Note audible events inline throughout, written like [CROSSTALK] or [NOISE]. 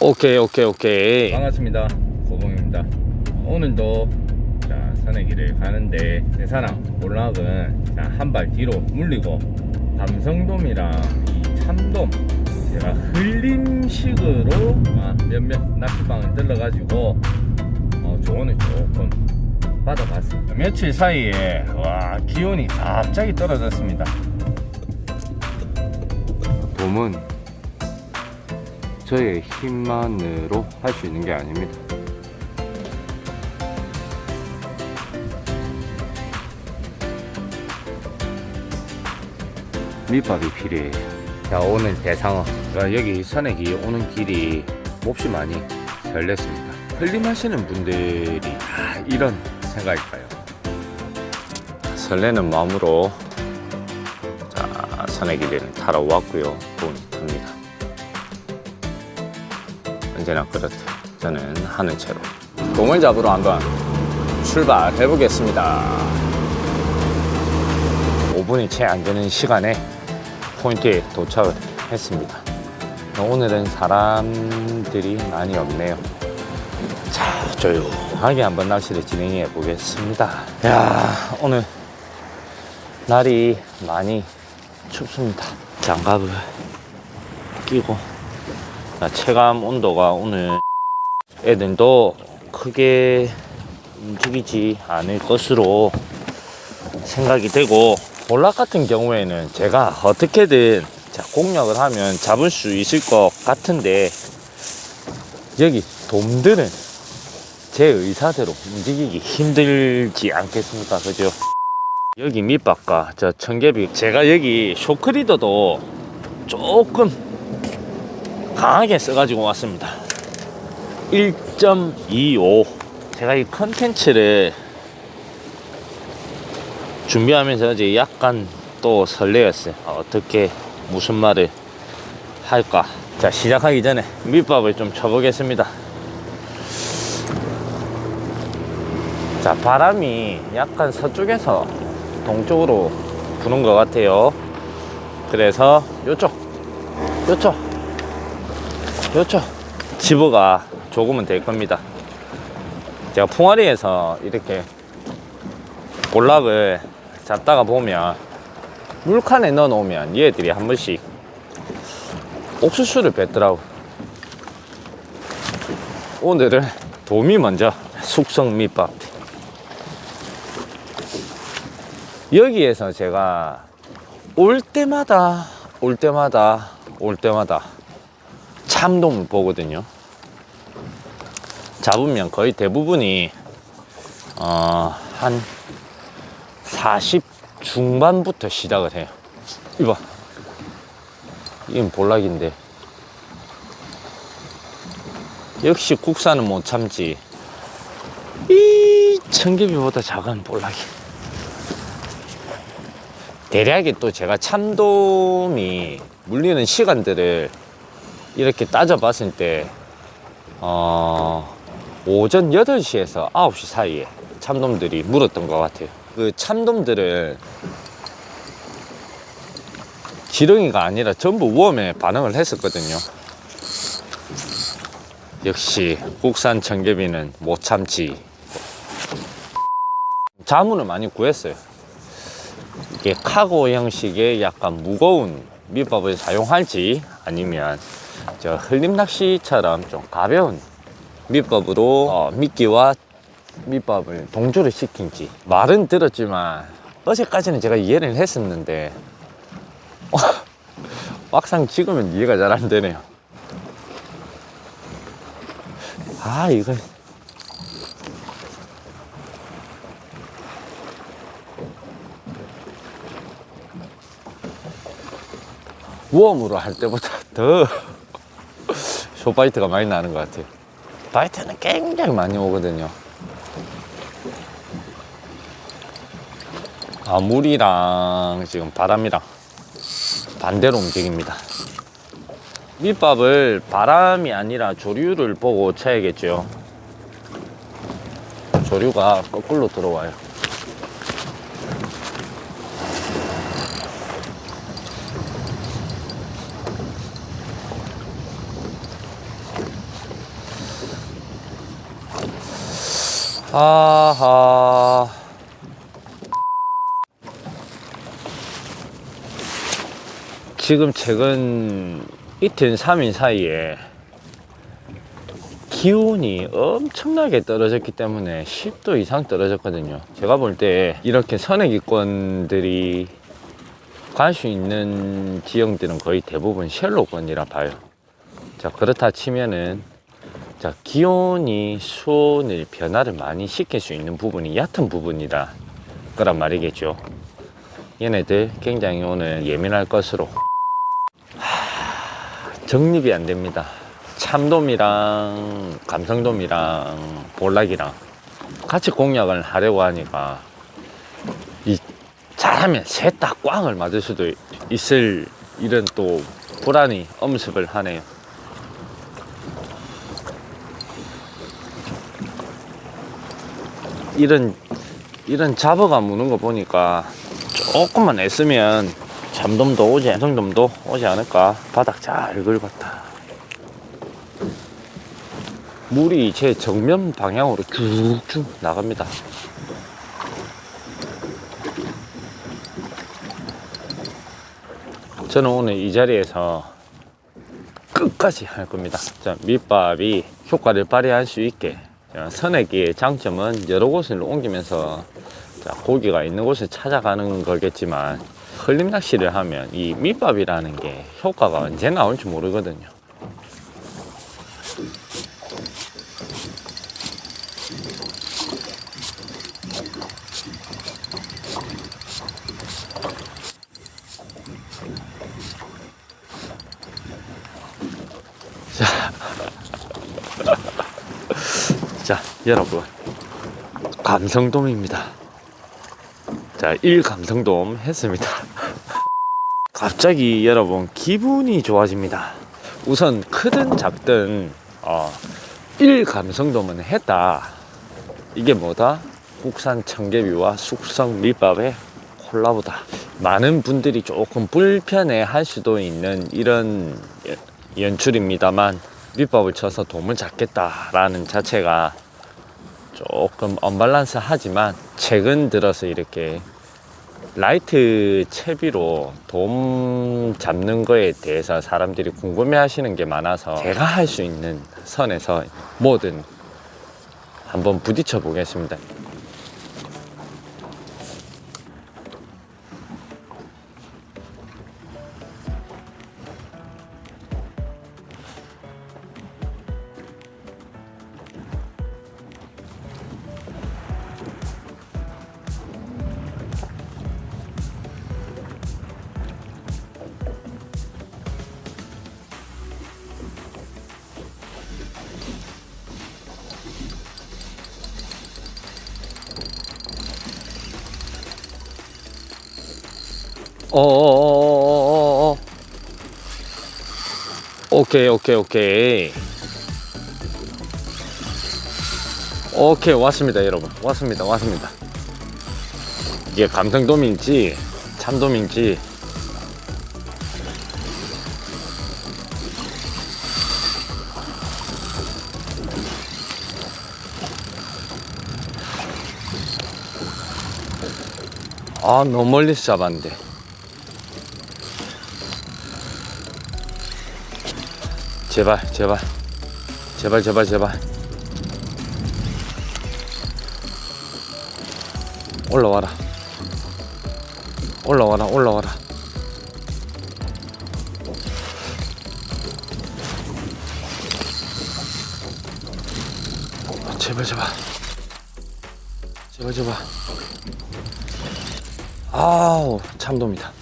오케이 오케이 오케이 반갑습니다. 고봉입니다. 오늘도 자, 산의 길을 가는데 대사랑 올락은 한 발 뒤로 물리고 감성돔이랑 이 참돔 제가 흘림식으로 아, 몇몇 낚시방을 들러가지고 어, 조언을 조금 받아봤습니다. 며칠 사이에 와 기온이 갑자기 떨어졌습니다. 돔은 저의 힘만으로 할 수 있는 게 아닙니다. 밑밥이 필요해요 자 오늘 대상어. 자, 여기 산에기 오는 길이 몹시 많이 설렜습니다. 흘림하시는 분들이 다 이런 생각일까요? 설레는 마음으로 자, 산의 길을 타러 왔고요. 돈이 듭니다. 언제나 그렇듯 저는 하는 채로 공을 잡으러 한번 출발해 보겠습니다. 5분이 채 안 되는 시간에 포인트에 도착을 했습니다. 오늘은 사람들이 많이 없네요. 자, 조용하게 한번 낚시를 진행해 보겠습니다. 야, 오늘 날이 많이 춥습니다. 장갑을 끼고 자, 체감 온도가 오늘 애들도 크게 움직이지 않을 것으로 생각이 되고 볼락 같은 경우에는 제가 어떻게든 자, 공략을 하면 잡을 수 있을 것 같은데 여기 돔들은 제 의사대로 움직이기 힘들지 않겠습니까? 그죠? 여기 밑밥과 저 청개비 제가 여기 쇼크리더도 조금 강하게 써가지고 왔습니다. 1.25 제가 이 컨텐츠를 준비하면서 이제 약간 또 설레었어요. 어떻게 무슨 말을 할까? 자 시작하기 전에 밑밥을 좀 쳐보겠습니다. 자 바람이 약간 서쪽에서 동쪽으로 부는 것 같아요. 그래서 요쪽, 요쪽, 요쪽 집어가 조금은 될 겁니다. 제가 풍어리에서 이렇게 볼락을 잡다가 보면 물칸에 넣어 놓으면 얘들이 한 번씩 옥수수를 뱉더라고. 오늘은 도미 먼저 숙성 밑밥. 여기에서 제가 올 때마다 올 때마다 올 때마다 참돔을 보거든요. 잡으면 거의 대부분이 어, 한 40 중반부터 시작을 해요. 이봐. 이건 볼락인데. 역시 국산은 못 참지. 이 청개비보다 작은 볼락이. 대략에 또 제가 참돔이 물리는 시간들을 이렇게 따져봤을 때, 어, 오전 8시에서 9시 사이에 참돔들이 물었던 것 같아요. 그 참돔들을 지렁이가 아니라 전부 웜에 반응을 했었거든요. 역시 국산 청개비는 못 참지. 자문을 많이 구했어요. 이게 카고 형식의 약간 무거운 밑밥을 사용할지 아니면 저 흘림 낚시처럼 좀 가벼운 밑밥으로 어, 미끼와 밑밥을 동조를 시킨지 말은 들었지만 어제까지는 제가 이해를 했었는데 어, [LAUGHS] 막상 지금은 이해가 잘 안 되네요. 아 이거 웜으로 할 때보다 더 쇼바이트가 많이 나는 것 같아요. 바이트는 굉장히 많이 오거든요. 아, 물이랑 지금 바람이랑 반대로 움직입니다. 밑밥을 바람이 아니라 조류를 보고 쳐야겠죠. 조류가 거꾸로 들어와요. 아하. 지금 최근 이틀, 3일 사이에 기온이 엄청나게 떨어졌기 때문에 10도 이상 떨어졌거든요. 제가 볼 때 이렇게 선행기권들이 갈 수 있는 지형들은 거의 대부분 쉘로권이라 봐요. 자, 그렇다 치면은 자, 기온이 수온의 변화를 많이 시킬 수 있는 부분이 얕은 부분이다. 그란 말이겠죠. 얘네들 굉장히 오늘 예민할 것으로. 하, 정립이 안 됩니다. 참돔이랑 감성돔이랑 볼락이랑 같이 공략을 하려고 하니까 이 잘하면 셋 다 꽝을 맞을 수도 있을 이런 또 불안이 엄습을 하네요. 이런 이런 잡어가 무는 거 보니까 조금만 애쓰면 잠돔도 오지 성돔도 오지 않을까. 바닥 잘 긁었다. 물이 제 정면 방향으로 쭉쭉 나갑니다. 저는 오늘 이 자리에서 끝까지 할 겁니다. 자, 밑밥이 효과를 발휘할 수 있게. 자, 선액의 장점은 여러 곳을 옮기면서 자, 고기가 있는 곳을 찾아가는 거겠지만 흘림 낚시를 하면 이 밑밥이라는 게 효과가 언제 나올지 모르거든요. 자, 여러분. 감성돔입니다. 자, 1감성돔 했습니다. [LAUGHS] 갑자기 여러분, 기분이 좋아집니다. 우선 크든 작든, 어, 1감성돔은 했다. 이게 뭐다? 국산 청개비와 숙성 밑밥의 콜라보다. 많은 분들이 조금 불편해 할 수도 있는 이런 연- 연출입니다만, 밑밥을 쳐서 돔을 잡겠다라는 자체가 조금 언밸런스 하지만 최근 들어서 이렇게 라이트 채비로 돔 잡는 거에 대해서 사람들이 궁금해 하시는 게 많아서 제가 할 수 있는 선에서 뭐든 한번 부딪혀 보겠습니다. 어어어어어어. 오케이 오케이 오케이. 오케이 왔습니다 여러분. 왔습니다 왔습니다. 이게 감성돔인지 참돔인지. 아 너무 멀리서 잡았는데 제발 제발. 제발 제발 제발. 올라와라. 올라와라 올라와라. 제발 제발. 제발 제발. 아우 참돔이다.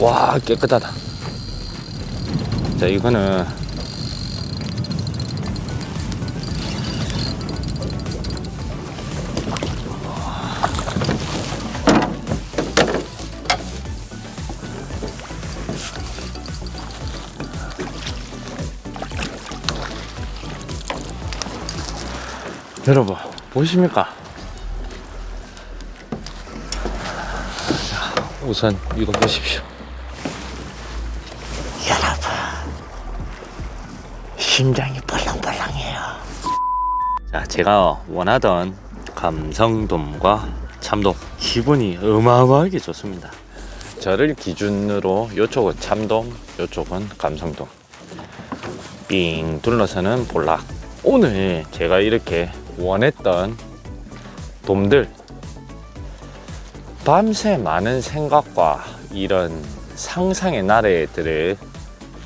와 깨끗하다 자 이거는 여러분 보십니까? 자, 우선 이거 보십시오. 심장이 벌렁벌렁해요. 자, 제가 원하던 감성돔과 참돔 기분이 어마어마하게 좋습니다. 저를 기준으로 요쪽은 참돔, 요쪽은 감성돔. 삥 둘러서는 볼락. 오늘 제가 이렇게 원했던 돔들 밤새 많은 생각과 이런 상상의 나래들을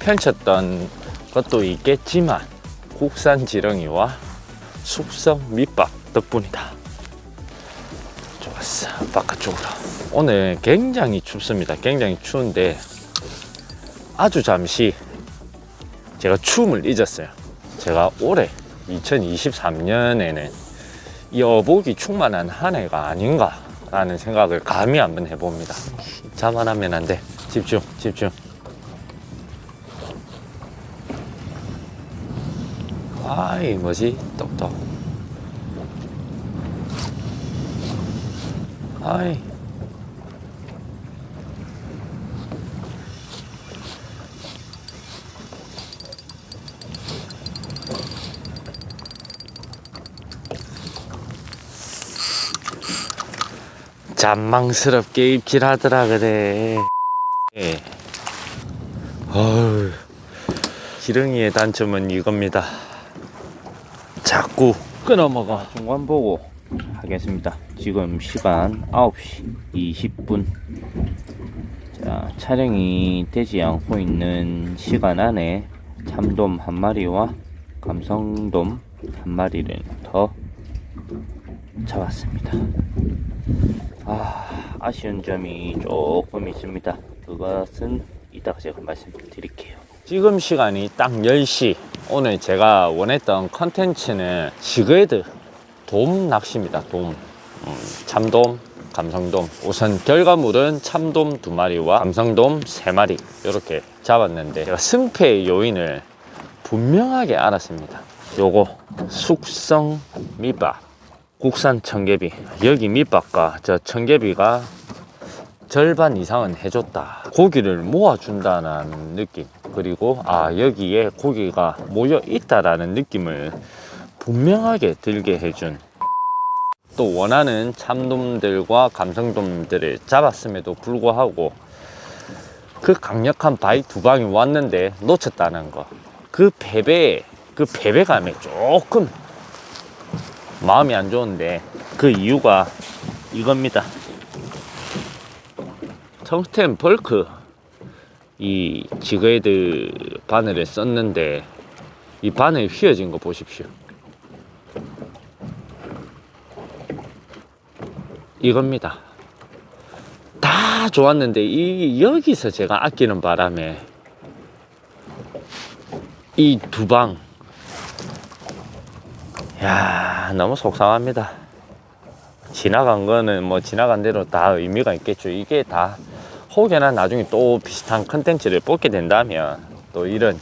펼쳤던 것도 있겠지만 국산 지렁이와 숙성 밑밥 덕분이다. 좋았어. 바깥쪽으로. 오늘 굉장히 춥습니다. 굉장히 추운데 아주 잠시 제가 추움을 잊었어요. 제가 올해 2023년에는 이 어복이 충만한 한 해가 아닌가 라는 생각을 감히 한번 해봅니다. 자만하면 안 돼. 집중, 집중. 아이 뭐지? 똑똑. 아이. 잔망스럽게 입질하더라 그래. 예. 어휴. 지렁이의 단점은 이겁니다 자꾸 끊어 먹어 중간 보고 하겠습니다. 지금 시간 9시 20분. 자, 촬영이 되지 않고 있는 시간 안에 참돔 한 마리와 감성돔 한 마리를 더 잡았습니다. 아, 아쉬운 점이 조금 있습니다. 그것은 이따가 제가 말씀드릴게요. 지금 시간이 딱 10시 오늘 제가 원했던 컨텐츠는 시그헤드 돔 낚시입니다 돔 음, 참돔 감성돔 우선 결과물은 참돔 두 마리와 감성돔 세 마리 이렇게 잡았는데 제가 승패의 요인을 분명하게 알았습니다 요거 숙성 밑밥 국산 청개비 여기 밑밥과 저 청개비가 절반 이상은 해줬다. 고기를 모아준다는 느낌. 그리고 아 여기에 고기가 모여 있다라는 느낌을 분명하게 들게 해준. 또 원하는 참돔들과 감성돔들을 잡았음에도 불구하고 그 강력한 바위 두 방이 왔는데 놓쳤다는 거. 그 패배, 그 패배감에 조금 마음이 안 좋은데 그 이유가 이겁니다. 텅스텐 벌크 이 지그헤드 바늘을 썼는데 이 바늘 휘어진 거 보십시오. 이겁니다. 다 좋았는데 이 여기서 제가 아끼는 바람에 이 두 방. 야 너무 속상합니다. 지나간 거는 뭐 지나간 대로 다 의미가 있겠죠. 이게 다 혹여나 나중에 또 비슷한 컨텐츠를 뽑게 된다면 또 이런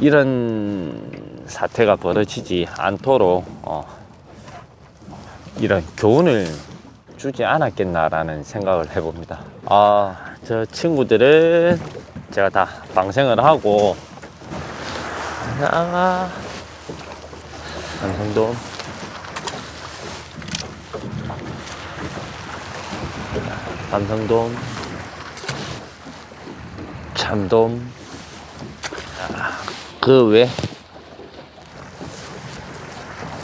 이런 사태가 벌어지지 않도록 어, 이런 교훈을 주지 않았겠나라는 생각을 해봅니다. 아, 저 친구들은 제가 다 방생을 하고 아, 감성돔 감성돔 참돔. 그 외.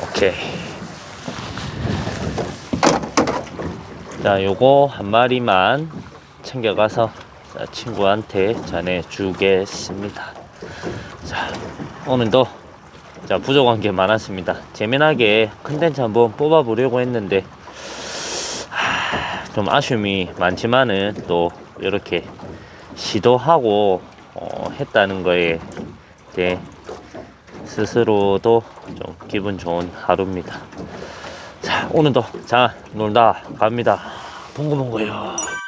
오케이. 자 요거 한 마리만 챙겨가서 자, 친구한테 전해주겠습니다. 자 오늘도 자 부족한 게 많았습니다. 재미나게 컨텐츠 한번 뽑아 보려고 했는데 하, 좀 아쉬움이 많지만은 또 이렇게 시도하고 어, 했다는 거에 대해 스스로도 좀 기분 좋은 하루입니다. 자, 오늘도 자 놀다 갑니다. 봉고봉고요.